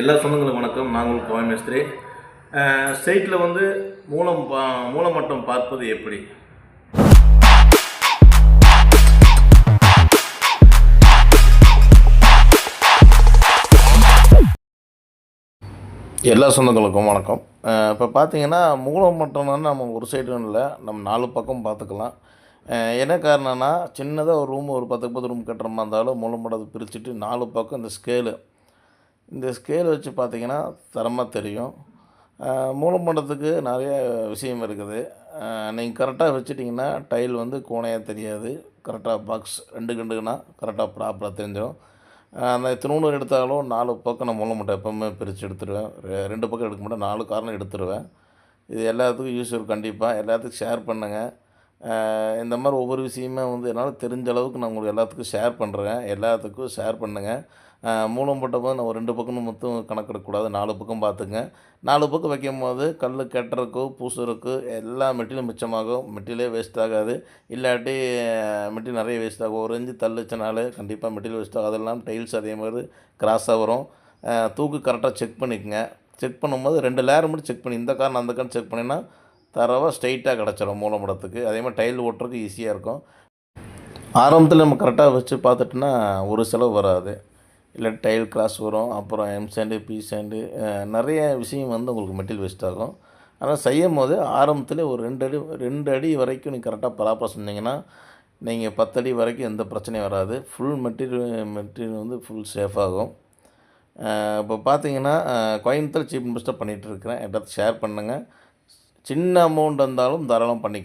எல்லா சொந்தங்களுக்கும் வணக்கம். நாங்கள் கோயமேஸ்திரி ஸ்டேட்டில் வந்து மூலம் பா மூலமட்டம் பார்ப்பது எப்படி? எல்லா சொந்தங்களுக்கும் வணக்கம். இப்போ பார்த்தீங்கன்னா மூலமட்டம்னா நம்ம ஒரு சைடு இல்லை நம்ம நாலு பக்கம் பார்த்துக்கலாம் என்ன காரணம்னா சின்னதாக ஒரு ரூம் ஒரு பத்துக்கு பத்து ரூம் கட்டுற மாதிரி இருந்தாலும் மூலமட்டத்தை பிரிச்சுட்டு நாலு பக்கம் இந்த ஸ்கேலு இந்த ஸ்கேல் வச்சு பார்த்தீங்கன்னா தரமாக தெரியும். மூலம் பண்ணுறதுக்கு நிறைய விஷயம் இருக்குது. நீங்கள் கரெக்டாக வச்சுட்டிங்கன்னா டைல் வந்து கோணையாக தெரியாது. கரெக்டாக பாக்ஸ் ரெண்டு கண்டுக்குன்னா கரெக்டாக ப்ராப்பராக தெரிஞ்சிடும். அந்த திருநூறு எடுத்தாலும் நாலு பக்கம் நான் மூலமட்டை எப்போவுமே பிரித்து எடுத்துடுவேன் ரெண்டு பக்கம் எடுக்க மாட்டேன் நாலு காரணம் எடுத்துடுவேன் இது எல்லாத்துக்கும் யூஸ் கண்டிப்பாக எல்லாத்துக்கும் ஷேர் பண்ணுங்கள் இந்த மாதிரி ஒவ்வொரு விஷயமே வந்து என்னால் தெரிஞ்ச அளவுக்கு நான் உங்களுக்கு எல்லாத்துக்கும் ஷேர் பண்ணுறேன் எல்லாத்துக்கும் ஷேர் பண்ணுங்கள் மூலம் போட்டபோது நான் ஒரு ரெண்டு பக்கம் மொத்தம் கணக்கெடுக்கக்கூடாது. நாலு பக்கம் பார்த்துங்க. நாலு பக்கம் வைக்கும் போது கல் கட்டுறதுக்கோ பூசுறதுக்கு எல்லா மெட்டீரியலும் மிச்சமாகும். மெட்டீரியலே வேஸ்ட் ஆகாது. இல்லாட்டி மெட்டீரியல் நிறைய வேஸ்ட் ஆகும். ஒரு இன்ச்சு தள்ளுச்சுனாலே கண்டிப்பாக மெட்டீரியல் வேஸ்ட் ஆகும் அதெல்லாம் டைல்ஸ் அதே மாதிரி கிராஸாக வரும். தூக்கு கரெக்டாக செக் பண்ணிக்கங்க. செக் பண்ணும்போது ரெண்டு லேயர் மட்டும் செக் பண்ணி இந்த காரணம் அந்த காரணம் செக் பண்ணினா தரவாக ஸ்ட்ரைட்டாக கிடச்சிடும் மூலமடத்துக்கு அதே மாதிரி டைல் ஓட்டுறதுக்கு ஈஸியாக இருக்கும். ஆரம்பத்தில் நம்ம கரெக்டாக வச்சு பார்த்துட்டோன்னா ஒரு செலவு வராது. இல்லை டைல் கிராஸ் வரும் அப்புறம் எம் சாண்டு பி சாண்டு நிறைய விஷயம் வந்து உங்களுக்கு மெட்டீரியல் வேஸ்ட் ஆகும். ஆனால் செய்யும் போது ஆரம்பத்தில் ஒரு ரெண்டு அடி ரெண்டு அடி வரைக்கும் நீங்கள் கரெக்டாக ப்ராப்பராக சொன்னீங்கன்னா நீங்கள் பத்தடி வரைக்கும் எந்த பிரச்சனையும் வராது. ஃபுல் மெட்டீரியல் மெட்டீரியல் வந்து ஃபுல் சேஃப் ஆகும். இப்போ பார்த்தீங்கன்னா கோயம்புத்தூர் சீப் பெஸ்ட்டாக பண்ணிகிட்டு இருக்கிறேன். எல்லாத்தையும் ஷேர் பண்ணுங்கள் சின்ன அமௌண்ட் இருந்தாலும் தாராளம் பண்ணிக்கலாம்.